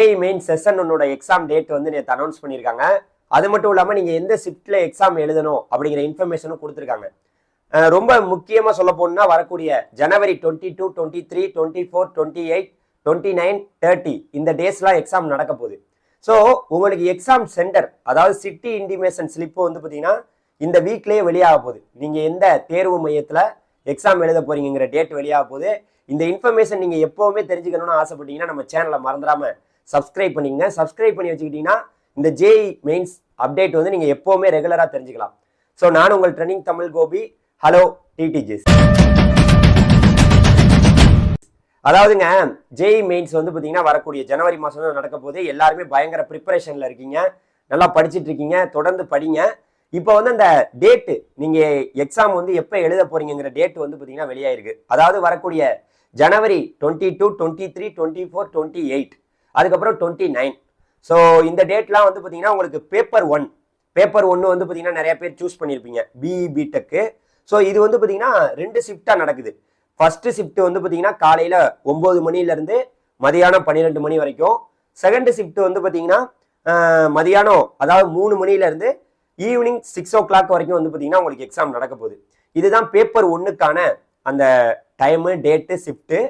AI main session உன்னோட exam date வந்து நேற்று அனௌன்ஸ் பண்ணியிருக்காங்க அது மட்டும் இல்லாமல் நீங்கள் எந்த ஷிஃப்ட்டில் எக்ஸாம் எழுதணும் அப்படிங்கிற இன்ஃபர்மேஷனும் கொடுத்துருக்காங்க. ரொம்ப முக்கியமாக சொல்ல போகணுன்னா வரக்கூடிய ஜனவரி twenty two twenty three twenty four twenty eight twenty nine thirty இந்த டேஸ்லாம் எக்ஸாம் நடக்க போகுது. ஸோ உங்களுக்கு எக்ஸாம் சென்டர் அதாவது சிட்டி இன்டிமேஷன் ஸ்லிப்பு வந்து பார்த்தீங்கன்னா இந்த வீக்லேயே வெளியாக போகுது. நீங்கள் எந்த தேர்வு மையத்தில் எக்ஸாம் எழுத போறீங்கிற டேட் வெளியாக போகுது. இந்த இன்ஃபர்மேஷன் நீங்கள் எப்போவுமே தெரிஞ்சுக்கணும்னு ஆசைப்பட்டீங்கன்னா நம்ம சேனலை மறந்துடாமல் சப்ஸ்கிரைப் பண்ணிக்கங்க. சப்ஸ்கிரைப் பண்ணி வச்சுக்கிட்டீங்கன்னா இந்த ஜேஇ மெயின்ஸ் அப்டேட் வந்து நீங்கள் எப்போவுமே ரெகுலராக தெரிஞ்சுக்கலாம். ஸோ நான் உங்கள் ட்ரெனிங் தமிழ் கோபி ஹலோ டிடிஜிஸ் அதாவதுங்க ஜேஇ மெயின்ஸ் வந்து பார்த்தீங்கன்னா வரக்கூடிய ஜனவரி மாதம் தான் நடக்க போது எல்லாருமே பயங்கர ப்ரிப்பரேஷனில் இருக்கீங்க. நல்லா படிச்சுட்டு இருக்கீங்க. தொடர்ந்து படிங்க. இப்போ வந்து அந்த டேட்டு நீங்கள் எக்ஸாம் வந்து எப்போ எழுத போறீங்கிற டேட் வந்து பார்த்தீங்கன்னா வெளியாயிருக்கு. அதாவது வரக்கூடிய ஜனவரி twenty two twenty three twenty four twenty eight அதுக்கப்புறம் டுவெண்ட்டி நைன் ஸோ இந்த டேட்லாம் வந்து பார்த்தீங்கன்னா உங்களுக்கு பேப்பர் ஒன் பேப்பர் ஒன்று வந்து பார்த்தீங்கன்னா நிறைய பேர் சூஸ் பண்ணியிருப்பீங்க பிஇ பிடெக்கு ஸோ இது வந்து பார்த்தீங்கன்னா ரெண்டு ஷிஃப்டாக நடக்குது. ஃபஸ்ட்டு ஷிஃப்ட் வந்து பார்த்தீங்கன்னா காலையில் ஒம்பது மணிலேருந்து மதியானம் பன்னிரெண்டு மணி வரைக்கும். செகண்ட் ஷிஃப்ட் வந்து பார்த்தீங்கன்னா மதியானம் அதாவது மூணு மணிலேருந்து ஈவினிங் சிக்ஸ் ஓ கிளாக் வரைக்கும் வந்து பார்த்தீங்கன்னா உங்களுக்கு எக்ஸாம் நடக்க போகுது. இதுதான் பேப்பர் ஒன்றுக்கான அந்த டைமு டேட்டு ஷிஃப்ட்டு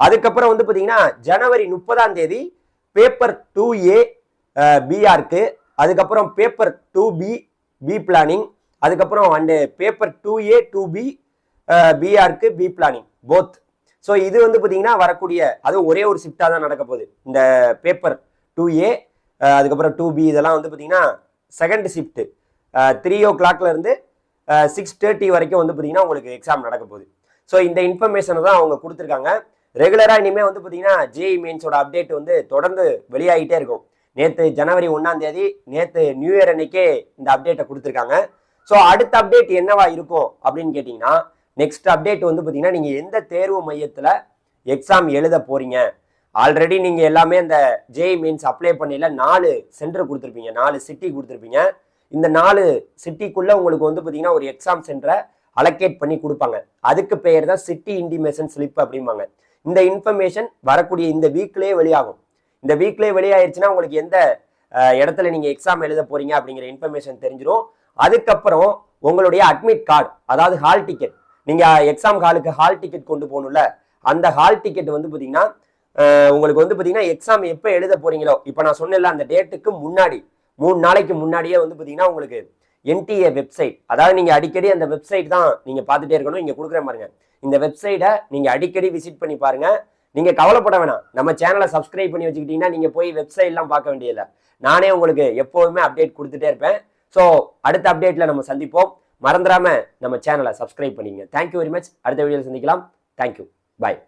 அதுக்கப்புறம் வந்து பார்த்தீங்கன்னா ஜனவரி முப்பதாம் தேதி பேப்பர் டூ ஏ பிஆருக்கு அதுக்கப்புறம் paper two B B planning. அதுக்கப்புறம் and paper two A two B பிஆருக்கு B planning. Both so இது வந்து பார்த்தீங்கன்னா வரக்கூடிய அது ஒரே ஒரு ஷிஃப்டாக தான் நடக்க போகுது. இந்த பேப்பர் டூ ஏ அதுக்கப்புறம் டூ பி இதெல்லாம் வந்து பார்த்தீங்கன்னா செகண்ட் ஷிஃப்ட்டு த்ரீ ஓ கிளாக்லேருந்து சிக்ஸ் தேர்ட்டி வரைக்கும் வந்து பார்த்தீங்கன்னா உங்களுக்கு எக்ஸாம் நடக்க போகுது. ஸோ இந்த இன்ஃபர்மேஷனை தான் அவங்க கொடுத்துருக்காங்க. ரெகுலராக இனிமேல் வந்து பார்த்தீங்கன்னா ஜேஇ மெயின்ஸோட அப்டேட் வந்து தொடர்ந்து வெளியாகிட்டே இருக்கும். நேற்று ஜனவரி ஒன்றாம் தேதி நேற்று நியூ இயர் அன்னைக்கே இந்த அப்டேட்டை கொடுத்துருக்காங்க. ஸோ அடுத்த அப்டேட் என்னவா இருக்கும் அப்படின்னு கேட்டிங்கன்னா நெக்ஸ்ட் அப்டேட் வந்து பார்த்தீங்கன்னா நீங்கள் எந்த தேர்வு மையத்தில் எக்ஸாம் எழுத போறீங்க? ஆல்ரெடி நீங்கள் எல்லாமே அந்த ஜேஇ மீன்ஸ் அப்ளை பண்ணையில நாலு சென்டர் கொடுத்துருப்பீங்க. நாலு சிட்டி கொடுத்துருப்பீங்க. இந்த நாலு சிட்டிக்குள்ள உங்களுக்கு வந்து பார்த்தீங்கன்னா ஒரு எக்ஸாம் சென்டரை அலோகேட் பண்ணி கொடுப்பாங்க. அதுக்கு பெயர் தான் சிட்டி இன்டிமேஷன் ஸ்லிப் அப்படிம்பாங்க. இந்த இன்ஃபர்மேஷன் வரக்கூடிய இந்த வீக்லேயே வெளியாகும். இந்த வீக்லேயே வெளியாயிருச்சுன்னா உங்களுக்கு எந்த இடத்துல நீங்கள் எக்ஸாம் எழுத போறீங்க அப்படிங்கிற இன்ஃபர்மேஷன் தெரிஞ்சிடும் அதுக்கப்புறம் உங்களுடைய அட்மிட் கார்டு அதாவது ஹால் டிக்கெட் நீங்கள் எக்ஸாம் ஹாலுக்கு ஹால் டிக்கெட் கொண்டு போகணும்ல அந்த ஹால் டிக்கெட் வந்து பார்த்தீங்கன்னா உங்களுக்கு வந்து பார்த்தீங்கன்னா எக்ஸாம் எப்போ எழுத போறீங்களோ இப்போ நான் சொன்னேன்ல அந்த டேட்டுக்கு முன்னாடி மூணு நாளைக்கு முன்னாடியே வந்து பார்த்தீங்கன்னா உங்களுக்கு என்டிஏ வெப்சைட் அதாவது நீங்கள் அடிக்கடி அந்த வெப்சைட் தான் நீங்கள் பார்த்துட்டே இருக்கணும். இங்கே கொடுக்குற பாருங்க இந்த வெப்சைட்டை நீங்கள் அடிக்கடி விசிட் பண்ணி பாருங்கள் நீங்கள் கவலைப்பட வேணாம். நம்ம சேனலை சப்ஸ்கிரைப் பண்ணி வச்சுக்கிட்டீங்கன்னா நீங்கள் போய் வெப்சைட்லாம் பார்க்க வேண்டியதில்லை. நானே உங்களுக்கு எப்போதுமே அப்டேட் கொடுத்துட்டே இருப்பேன். ஸோ அடுத்த அப்டேட்டில் நம்ம சந்திப்போம். மறந்துடாமல் நம்ம சேனலை சப்ஸ்கிரைப் பண்ணிங்க தேங்க்யூ வெரி மச் அடுத்த வீடியோவில் சந்திக்கலாம். Thank you bye